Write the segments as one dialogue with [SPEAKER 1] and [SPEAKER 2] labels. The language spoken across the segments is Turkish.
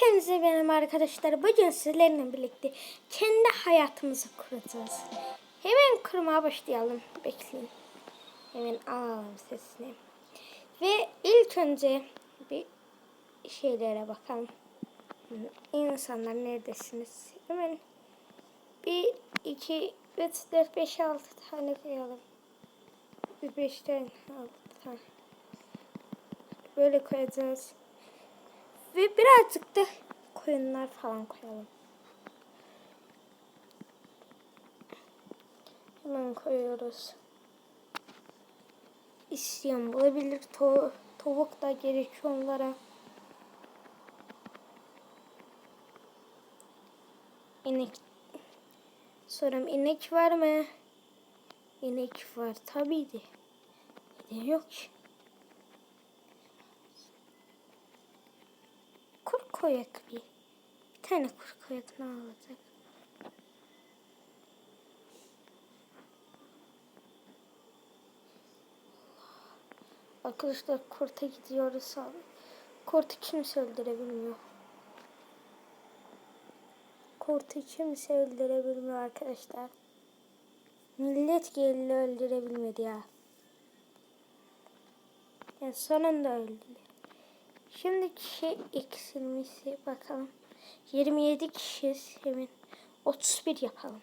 [SPEAKER 1] Hepinize benim arkadaşlar. Bugün sizlerle birlikte kendi hayatımızı kuracağız. Hemen kurmaya başlayalım. Bekleyin. Hemen alalım sesini. Ve ilk önce bir şeylere bakalım. İnsanlar neredesiniz? Hemen bir, iki, üç, dört, beş, altı tane koyalım. Bir beş tane, altı tane. Böyle koyacağız. Ve birazcık da koyunlar falan koyalım. Hemen koyuyoruz. İsteyen bulabilir. To tavuk da gerekiyor onlara. İnek. Sorum inek var mı? İnek var tabii de. Yok ki? Koyak bir. Bir tane koyak ne olacak? Arkadaşlar kurta gidiyoruz abi. Kurtu kimse öldürebilmiyor. Kurtu kimse öldürebilmiyor arkadaşlar. Millet geldi öldürebilmedi ya. Yani sonunda öldüler. Şimdi kişi eksilmesi bakalım. 27 kişiyiz hemen. 31 yapalım.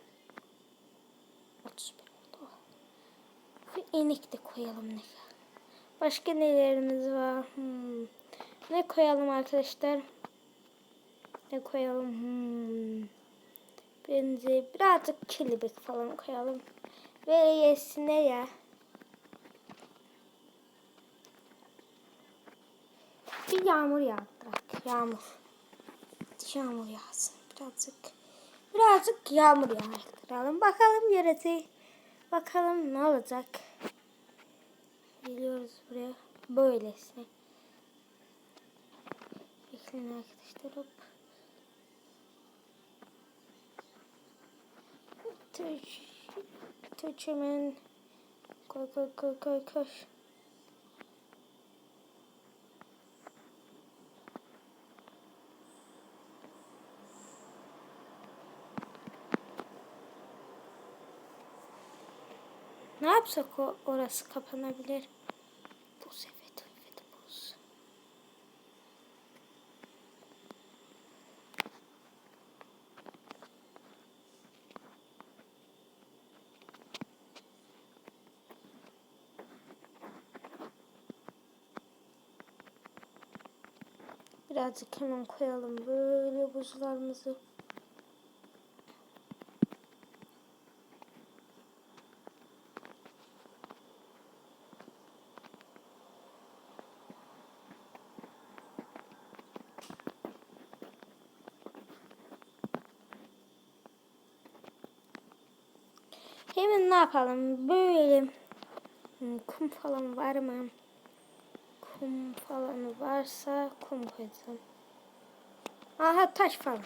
[SPEAKER 1] 31 oldu. Ve inek de koyalım ne. Başka nelerimiz var? Hmm. Ne koyalım arkadaşlar? Ne koyalım? Hmm. Bence birazcık kelebek falan koyalım. Ve yesinler ya. Yağmur yağdırak. Yağmur. Yağmur yağsın birazcık. Birazcık yağmur yağdıralım. Bakalım yarısı. Bakalım ne olacak. Geliyoruz buraya. Böylesine. Bekleyin arkadaşlar. Hop. Tuş hemen. Koy koy koy koy koy. Yapsak o orası kapanabilir. Buz evet evet buz. Birazcık hemen koyalım böyle buzlarımızı. Hemen ne yapalım? Böyle hmm, kum falan var mı? Kum falan varsa kum koyacağım. Aha taş falan.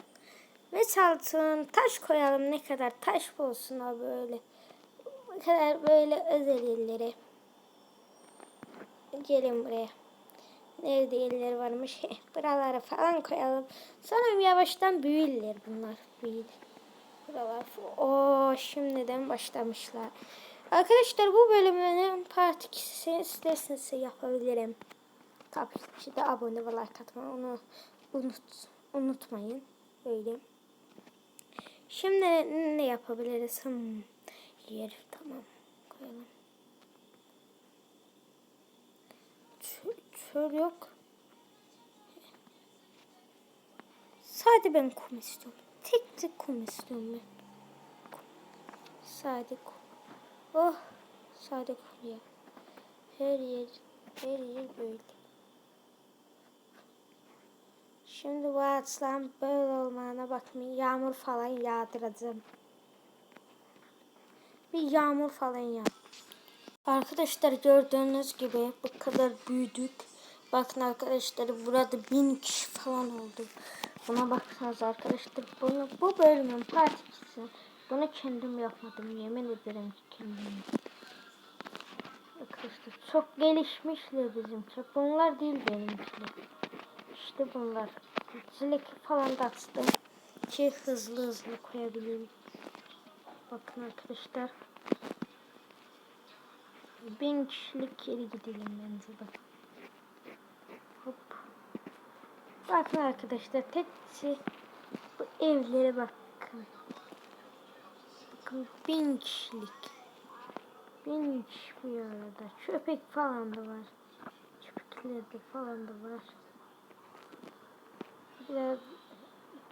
[SPEAKER 1] Ve çaltın taş koyalım ne kadar taş olsun ha böyle. Ne kadar böyle özel yerlere. Gelin buraya. Nerede yerler varmış? Buralara falan koyalım. Sonra yavaştan büyürler bunlar. Büyür. Buralar. O şimdiden başlamışlar. Arkadaşlar bu bölümün part 2'sini isterseniz yapabilirim. Tabii ki de abone ve like atmayı onu unut, unutmayın. Böyle. Şimdi ne yapabiliriz? Hmm. Yer tamam. Koyalım. Çöl, çöl yok. Sadece ben kum istiyorum. Tek tek kum istiyorum ben. Sade kum. Oh. Sade kum ya. Her yer, her yer böyle. Şimdi bu ağaçların böyle olmağına bakmayın. Yağmur falan yağdıracağım. Bir yağmur falan yağ. Arkadaşlar gördüğünüz gibi bu kadar büyüdük. Bakın arkadaşlar burada bin kişi falan oldu. Buna baksanız arkadaşlar bunu, bu bölümün partikisi. Bunu kendim yapmadım yemin ederim ki kendim. Arkadaşlar çok gelişmişler bizimki. Bunlar değil benimkiler. İşte bunlar. Zileki falan da açtım. Ki hızlı hızlı koyabileyim. Bakın arkadaşlar. Bin kişilik yere gidelim bence de. Hop. Bakın arkadaşlar şey bu evlere bakın. Bakın bin kişilik. Bin kişi bir arada. Köpek falan da var. Köpekler de falan da var. Biraz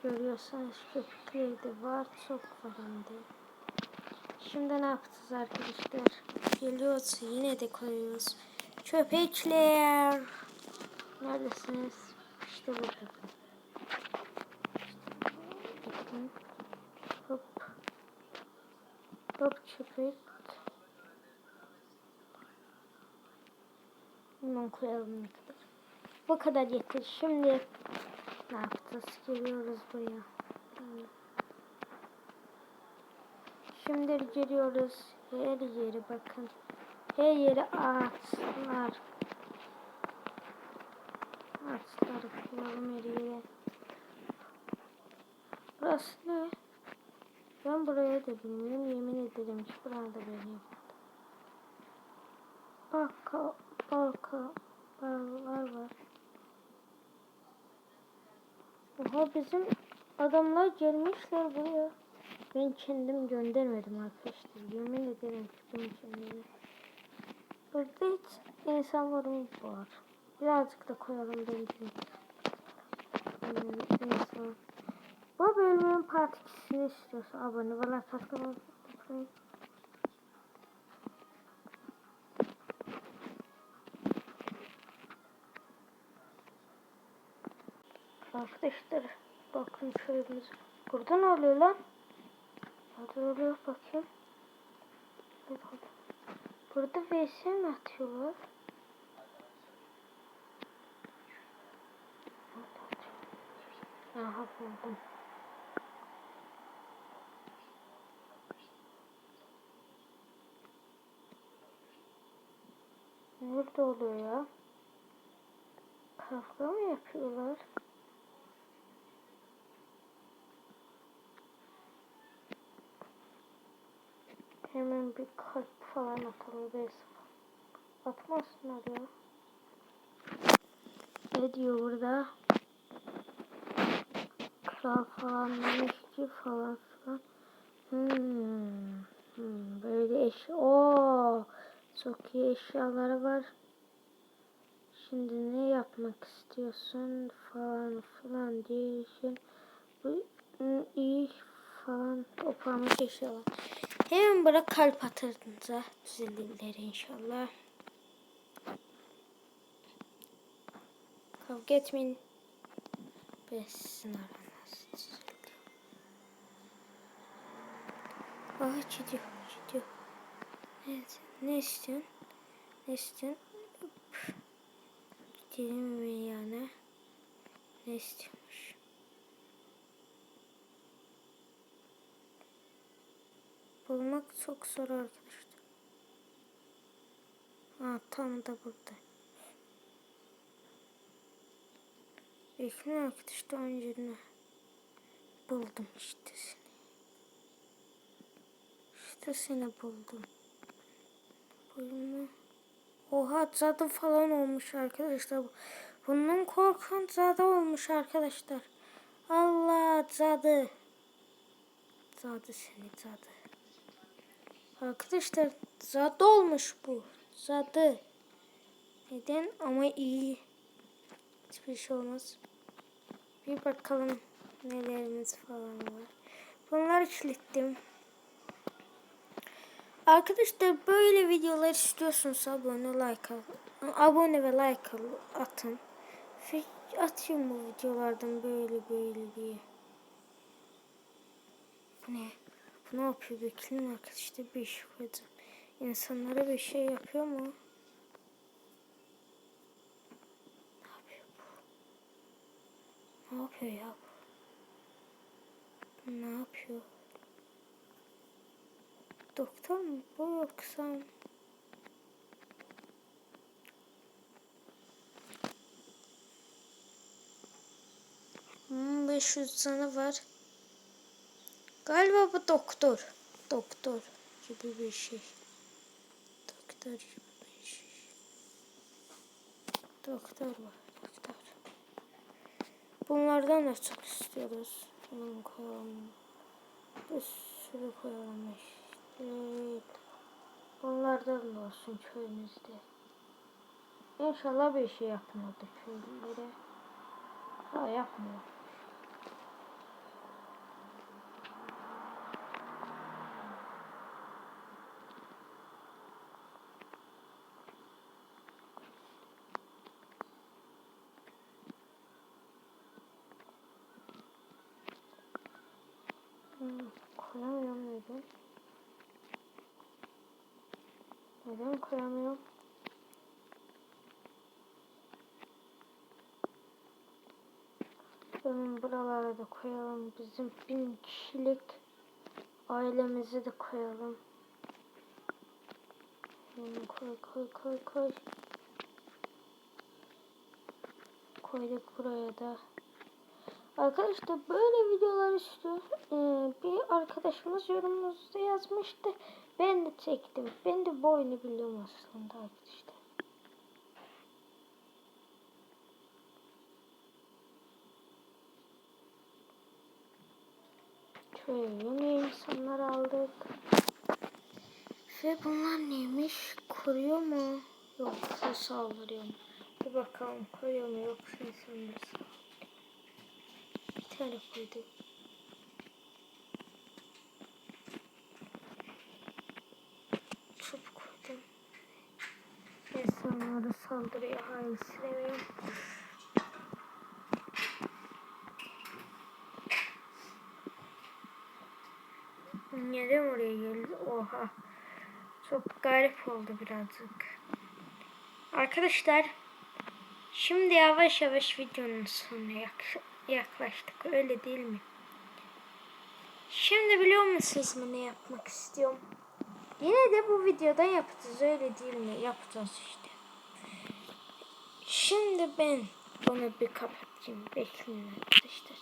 [SPEAKER 1] görüyorsanız köpekler de var. Çok var hem de. Şimdi ne yapacağız arkadaşlar? Geliyoruz yine de koyuyoruz. Köpekler. Neredesiniz? İşte burada. Bakın. Hop. Hop köpek. Hemen koyalım ne kadar. Bu kadar yeter. Şimdi ne yapacağız? Geliyoruz buraya. Şimdi geliyoruz. Her yeri bakın. Her yeri ağaçlar. Her yere. Burası ne? Ben buraya da bilmiyorum. Yemin ederim ki burada böyle yapmadım. Baka, baka, barlar var. Oha bizim adamlar gelmişler buraya. Ben kendim göndermedim arkadaşlar. Yemin ederim ki ben kendim. Burada hiç insan var mı? Var. Birazcık da koyalım bence. Hmm, insan. Bu bölümün part 2'sini istiyorsa abone ve like atmayı. Arkadaşlar bakın köyümüz. Burada ne oluyor lan? Burada oluyor bakayım. Burada vs mi atıyorlar? Aha buldum. Nerede oluyor ya? Kavga mı yapıyorlar? Hemen bir kalp falan atalım. Bez Atmasınlar ya. Ne diyor burada? Kral falan demiş ki falan filan. Hmm. Hmm. Böyle eş... Oo. Çok iyi eşyaları var. Şimdi ne yapmak istiyorsun falan filan diye şey. Bu hmm, iyi falan toplamış eşyalar. Hemen bırak kalp atırdınız düzelirler inşallah. Kavga etmeyin. Ben sizin Ah gidiyor gidiyor. Evet ne istiyorsun? Ne istiyorsun? Gidelim mi? Ne istiyormuş? Bulmak çok zor arkadaşlar. Ha tam da burada. Yakın arkadaşlar önceden buldum işte seni. Seni buldum. Bulma. Oha cadı falan olmuş arkadaşlar. Bundan korkan cadı olmuş arkadaşlar. Allah cadı. Cadı seni cadı. Arkadaşlar zadı olmuş bu. Zadı. Neden? Ama iyi. Hiçbir şey olmaz. Bir bakalım nelerimiz falan var. Bunları kilitledim. Arkadaşlar böyle videolar istiyorsunuz abone like al. Abone ve like al, atın. Atayım bu videolardan böyle böyle diye. Bu ne? Bu ne yapıyor? Bekleyin arkadaşlar bir iş koyacağım. İnsanlara bir şey yapıyor mu? Ne yapıyor bu? Ne yapıyor ya bu? Ne yapıyor? Doktor mu bu yoksa? 500 canı var. Galiba bu doktor. Doktor gibi bir şey. Doktor gibi bir şey. Doktor var. Doktor. Bunlardan da çok istiyoruz. Bunun koyalım. Bir sürü koyalım işte. Bunlardan da olsun köyümüzde. İnşallah bir şey yapmadı köylülere. Ha yapmıyor. Hmm, koyamıyorum neden? Neden koyamıyorum? Benim buralara da koyalım. Bizim bin kişilik ailemizi de koyalım. Hmm, koy koy koy koy. Koyduk buraya da. Arkadaşlar böyle videolar istiyor. Ee, bir arkadaşımız yorumumuzda yazmıştı. Ben de çektim. Ben de bu oyunu biliyorum aslında arkadaşlar. Yeni insanlar aldık. Ve bunlar neymiş? Koruyor mu? Yoksa saldırıyor mu? Bir bakalım koruyor mu yoksa insanları saldırıyor. Bir tane koydum. Çok koydum. İnsanlara saldırıyor. Hayır silemiyorum. Neden oraya geldi? Oha. Çok garip oldu birazcık. Arkadaşlar şimdi yavaş yavaş videonun sonuna yak yaklaştık. Öyle değil mi? Şimdi biliyor musunuz mu ne yapmak istiyorum? Yine de bu videoda yapacağız. Öyle değil mi? Yapacağız işte. Şimdi ben bunu bir kapatayım. Bekleyin arkadaşlar.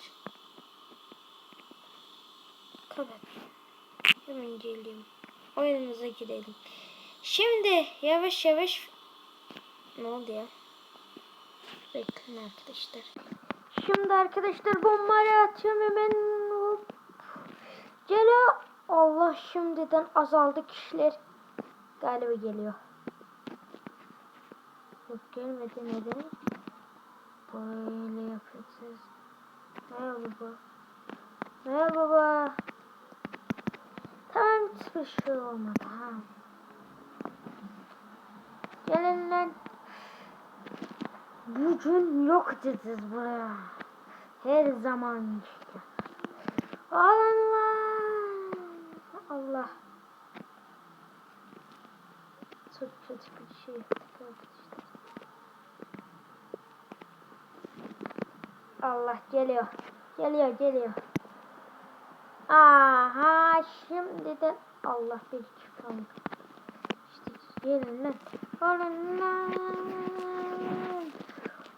[SPEAKER 1] Kapat. Hemen geliyorum. Oyunumuza girelim. Şimdi yavaş yavaş ne oldu ya? Bekleyin arkadaşlar. Şimdi arkadaşlar bombayı atıyorum hemen. Hop. Geliyor. Allah şimdiden azaldı kişiler. Galiba geliyor. Yok gelmedi neden? Böyle yapacağız. Merhaba baba. Merhaba baba. Tamam hiçbir şey olmadı. Tamam. Gelin lan. Bugün yok edeceğiz buraya. Her zaman işte. Allah. Allah. Çok kötü bir şey yaptık arkadaşlar. Allah geliyor. Geliyor geliyor. Aha şimdiden Allah bir kaldı. İşte gelin lan. Olun lan.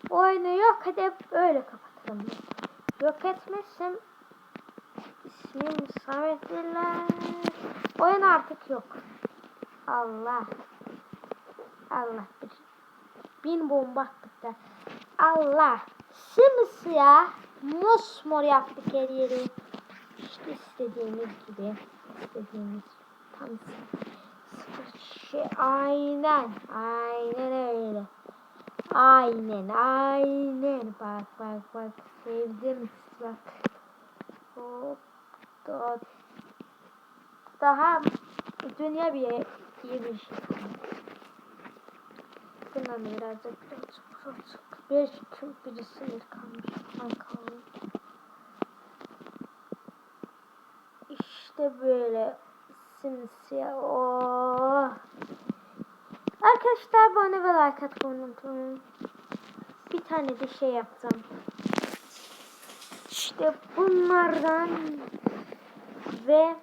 [SPEAKER 1] Oyunu yok edip öyle kapatalım. Yok etmezsem ismim Samet. Oyun artık yok. Allah. Allah bir bin bomba attık da. Allah. Simsiyah mosmor yaptık her yeri. İşte istediğimiz gibi. istediğimiz tam şey. Aynen. Aynen öyle. Aynen. Aynen. Bak bak bak. Sevdim. Bak. Hop. Dot. Daha dünya bir iyi bir şey. Birazcık birazcık. Bir kim birisi kalmış. Ben kalmış. İşte böyle simsiyah. Oh. Arkadaşlar bana ve like atmayı unutmayın. Bir tane de şey yapacağım. İşte bunlardan ve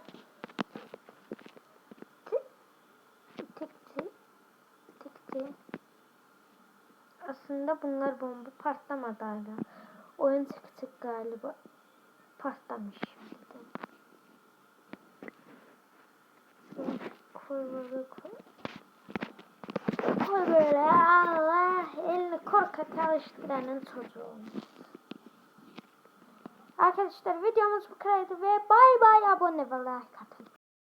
[SPEAKER 1] aslında bunlar bomba patlamadı hala. Oyun tık tık galiba. Koy böyle koy. Böyle Allah elini korkak alıştıranın çocuğu. Arkadaşlar videomuz bu kadardı ve bay bay abone ve like.